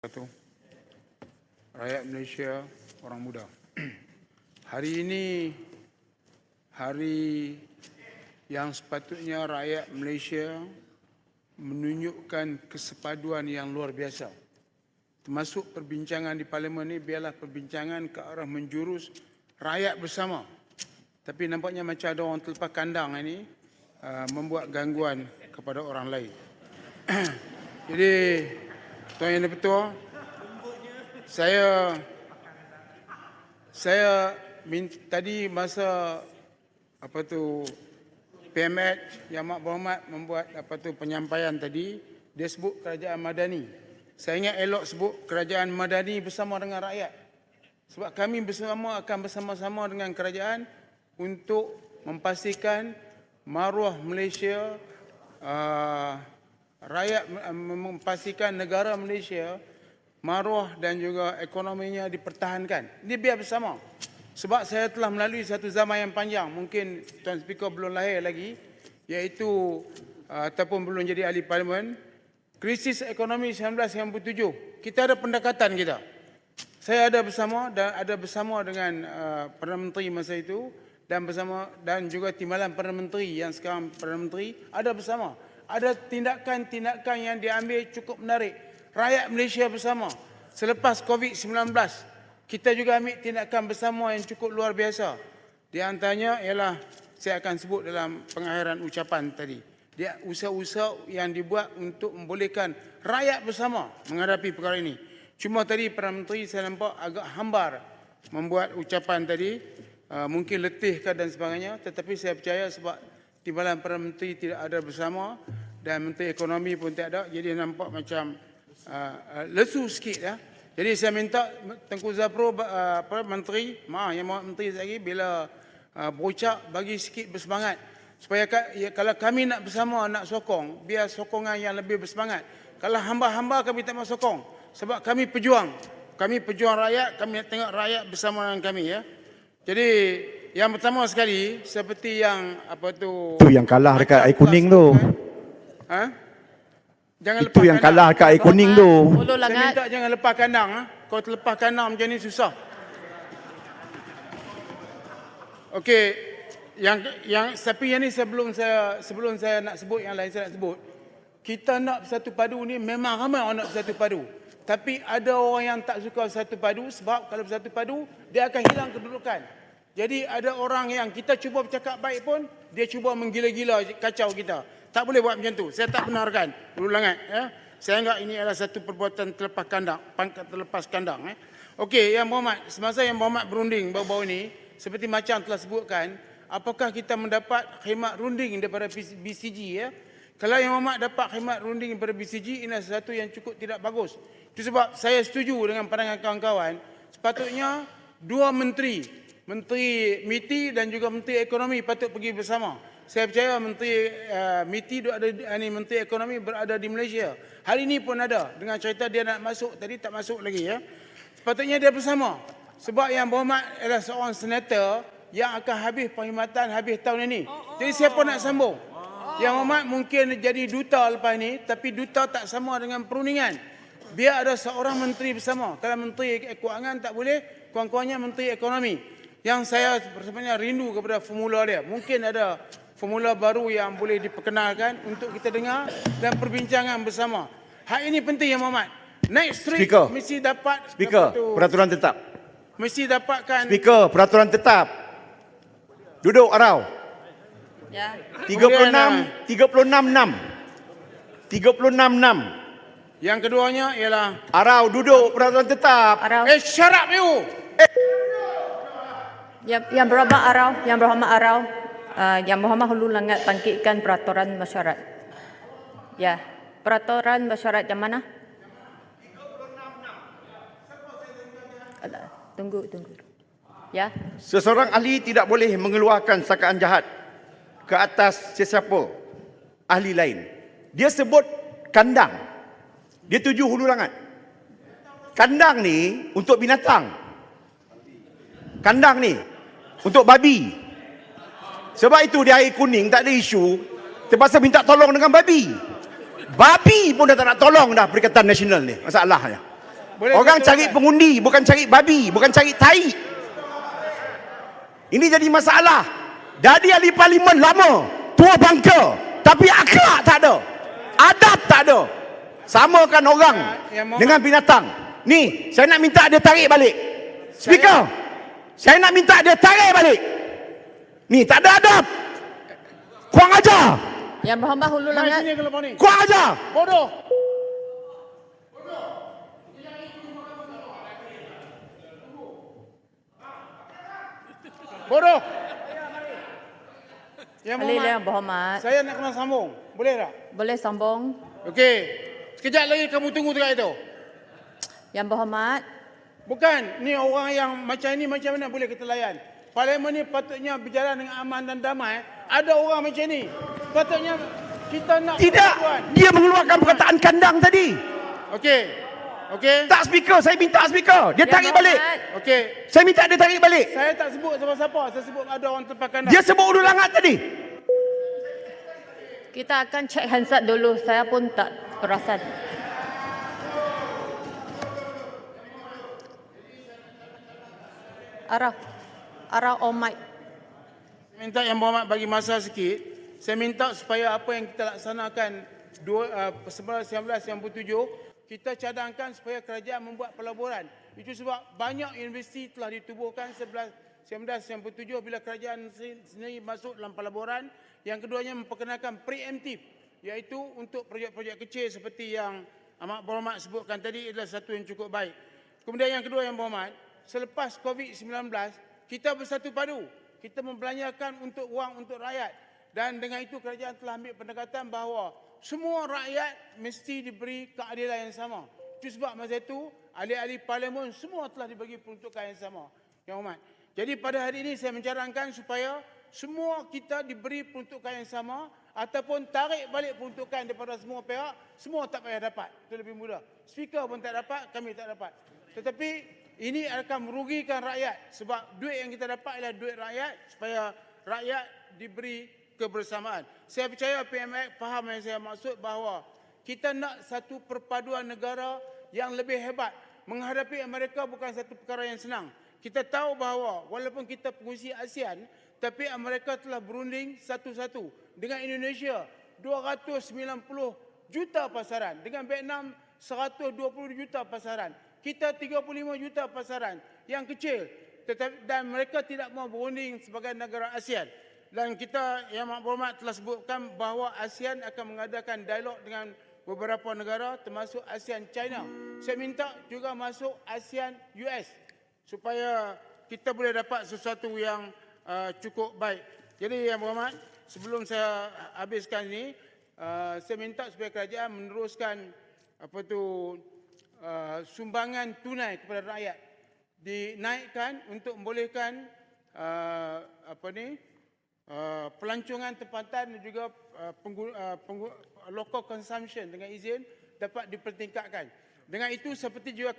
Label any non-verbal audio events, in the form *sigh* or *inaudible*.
wabarakatuh. Rakyat Malaysia, orang muda. *clears throat* Hari ini hari yang sepatutnya rakyat Malaysia menunjukkan kesepaduan yang luar biasa. Termasuk perbincangan di parlimen ini biarlah perbincangan ke arah menjurus rakyat bersama. Tapi nampaknya macam ada orang terlepas kandang ini uh, membuat gangguan kepada orang lain. *clears throat* Jadi Tuan Yang Dipertua, saya saya min, tadi masa apa tu PMH yang Mak Berhormat membuat apa tu penyampaian tadi dia sebut kerajaan madani. Saya ingat elok sebut kerajaan madani bersama dengan rakyat. Sebab kami bersama akan bersama-sama dengan kerajaan untuk memastikan maruah Malaysia uh, rakyat memastikan negara Malaysia maruah dan juga ekonominya dipertahankan. Ini biar bersama. Sebab saya telah melalui satu zaman yang panjang, mungkin Tuan Speaker belum lahir lagi, iaitu uh, ataupun belum jadi ahli parlimen, krisis ekonomi 1997. Kita ada pendekatan kita. Saya ada bersama dan ada bersama dengan uh, Perdana Menteri masa itu dan bersama dan juga timbalan Perdana Menteri yang sekarang Perdana Menteri ada bersama. Ada tindakan-tindakan yang diambil cukup menarik. Rakyat Malaysia bersama. Selepas COVID-19, kita juga ambil tindakan bersama yang cukup luar biasa. Di antaranya ialah saya akan sebut dalam pengakhiran ucapan tadi. Dia usaha-usaha yang dibuat untuk membolehkan rakyat bersama menghadapi perkara ini. Cuma tadi Perdana Menteri saya nampak agak hambar membuat ucapan tadi. Uh, mungkin letihkah dan sebagainya. Tetapi saya percaya sebab Timbalan Perdana Menteri tidak ada bersama dan Menteri Ekonomi pun tidak ada. Jadi nampak macam uh, uh, lesu sikit ya. Jadi saya minta Tengku Zapro uh, apa menteri, maaf yang maaf menteri lagi bila uh, berucap bagi sikit bersemangat supaya ya, kalau kami nak bersama nak sokong biar sokongan yang lebih bersemangat. Kalau hamba-hamba kami tak mau sokong sebab kami pejuang. Kami pejuang rakyat, kami nak tengok rakyat bersama dengan kami ya. Jadi yang pertama sekali seperti yang apa tu Itu yang kalah dekat air kuning tu. Ha? Jangan Itu yang kalah dekat air kuning tu. Saya langat. minta jangan lepas kandang. Ha? Kau terlepas kandang macam ni susah. Okey, yang yang tapi yang ni sebelum saya sebelum saya nak sebut yang lain saya nak sebut. Kita nak bersatu padu ni memang ramai orang nak bersatu padu. Tapi ada orang yang tak suka bersatu padu sebab kalau bersatu padu dia akan hilang kedudukan. Jadi ada orang yang kita cuba bercakap baik pun dia cuba menggila-gila kacau kita. Tak boleh buat macam tu. Saya tak benarkan. Dulu langat ya. Saya anggap ini adalah satu perbuatan terlepas kandang, pangkat terlepas kandang eh. Okey, yang berhormat, semasa yang berhormat berunding baru-baru ini, seperti macam telah sebutkan, apakah kita mendapat khidmat runding daripada BCG ya? Kalau yang berhormat dapat khidmat runding daripada BCG, ini adalah sesuatu yang cukup tidak bagus. Itu sebab saya setuju dengan pandangan kawan-kawan, sepatutnya dua menteri, Menteri MITI dan juga Menteri Ekonomi patut pergi bersama. Saya percaya Menteri uh, MITI ada ini Menteri Ekonomi berada di Malaysia. Hari ini pun ada dengan cerita dia nak masuk tadi tak masuk lagi ya. Sepatutnya dia bersama. Sebab yang berhormat adalah seorang senator yang akan habis perkhidmatan habis tahun ini. Jadi siapa nak sambung? Yang hormat mungkin jadi duta lepas ini tapi duta tak sama dengan perundingan. Biar ada seorang menteri bersama. Kalau menteri keuangan tak boleh, kawan-kawannya menteri ekonomi. Yang saya sebenarnya rindu kepada formula dia. Mungkin ada formula baru yang boleh diperkenalkan untuk kita dengar dan perbincangan bersama. Hal ini penting yang Muhammad. Next street Speaker. mesti dapat Speaker, apa tu, peraturan tetap. mesti dapatkan Speaker, peraturan tetap. Duduk arau. Ya. 36 36 6. 36 6. yang keduanya ialah Arau duduk peraturan tetap. Arau. eh up you. Yang, yang berhormat Arau, yang berhormat Arau, uh, yang berhormat Hulu Langat bangkitkan peraturan mesyuarat. Ya, peraturan mesyuarat yang mana? Tunggu, tunggu. Ya, Seseorang ahli tidak boleh mengeluarkan sakaan jahat ke atas sesiapa ahli lain. Dia sebut kandang. Dia tuju hulu langat. Kandang ni untuk binatang. Kandang ni untuk babi. Sebab itu di air kuning tak ada isu. Terpaksa minta tolong dengan babi. Babi pun dah tak nak tolong dah Perikatan Nasional ni. Masalahnya. Boleh Orang cari teruskan? pengundi, bukan cari babi, bukan cari tai. Ini jadi masalah. Jadi ahli parlimen lama, tua bangka, tapi akhlak tak ada. Adab tak ada. Samakan orang Ya, dengan binatang. Ni, saya nak minta dia tarik balik. Speaker, saya nak minta dia tarik balik. Ni, tak ada adab. Kurang ajar. Yang berhormat Hulu Langat. Kurang ajar. Bodoh. Bodoh. Yang Ahli Muhammad, yang berhormat. saya nak kena sambung. Boleh tak? Boleh sambung. Okey. Sekejap lagi kamu tunggu dekat itu. Yang berhormat. Bukan, ni orang yang macam ni macam mana boleh kita layan? Parlimen ni patutnya berjalan dengan aman dan damai. Ada orang macam ni. Patutnya kita nak Tidak. persatuan. Dia mengeluarkan perkataan kandang tadi. Okey. Okey. Tak speaker, saya minta speaker. Dia Yang tarik balik. Okey. Saya minta dia tarik balik. Saya tak sebut siapa-siapa. Saya sebut ada orang tepakan. Dia sebut ulu langat tadi. Kita akan cek handset dulu. Saya pun tak perasan. Arah. Arah on mic. minta yang berhormat bagi masa sikit. Saya minta supaya apa yang kita laksanakan dua, uh, 1997 kita cadangkan supaya kerajaan membuat pelaburan. Itu sebab banyak universiti telah ditubuhkan 11 1997 bila kerajaan se- sendiri masuk dalam pelaburan. Yang keduanya memperkenalkan preemptif iaitu untuk projek-projek kecil seperti yang Amat Berhormat sebutkan tadi adalah satu yang cukup baik. Kemudian yang kedua yang berhormat, selepas COVID-19 kita bersatu padu. Kita membelanjakan untuk wang untuk rakyat. Dan dengan itu kerajaan telah ambil pendekatan bahawa semua rakyat mesti diberi keadilan yang sama. Itu sebab masa itu ahli-ahli parlimen semua telah dibagi peruntukan yang sama. Yang hormat. Jadi pada hari ini saya mencadangkan supaya semua kita diberi peruntukan yang sama ataupun tarik balik peruntukan daripada semua pihak, semua tak payah dapat. Itu lebih mudah. Speaker pun tak dapat, kami tak dapat. Tetapi ini akan merugikan rakyat sebab duit yang kita dapat adalah duit rakyat supaya rakyat diberi kebersamaan. Saya percaya PMX faham yang saya maksud bahawa kita nak satu perpaduan negara yang lebih hebat. Menghadapi Amerika bukan satu perkara yang senang. Kita tahu bahawa walaupun kita pengusi ASEAN, tapi Amerika telah berunding satu-satu. Dengan Indonesia, 290 juta pasaran. Dengan Vietnam, 120 juta pasaran. Kita 35 juta pasaran. Yang kecil. Tetapi, dan mereka tidak mau berunding sebagai negara ASEAN. Dan kita yang Berhormat telah sebutkan bahawa ASEAN akan mengadakan dialog dengan beberapa negara termasuk ASEAN China. Saya minta juga masuk ASEAN US supaya kita boleh dapat sesuatu yang uh, cukup baik. Jadi yang berhormat, sebelum saya habiskan ini, uh, saya minta supaya kerajaan meneruskan apa tu uh, sumbangan tunai kepada rakyat dinaikkan untuk membolehkan uh, apa ni uh, pelancongan tempatan dan juga uh, penggu, uh, local consumption dengan izin dapat dipertingkatkan. Dengan itu seperti juga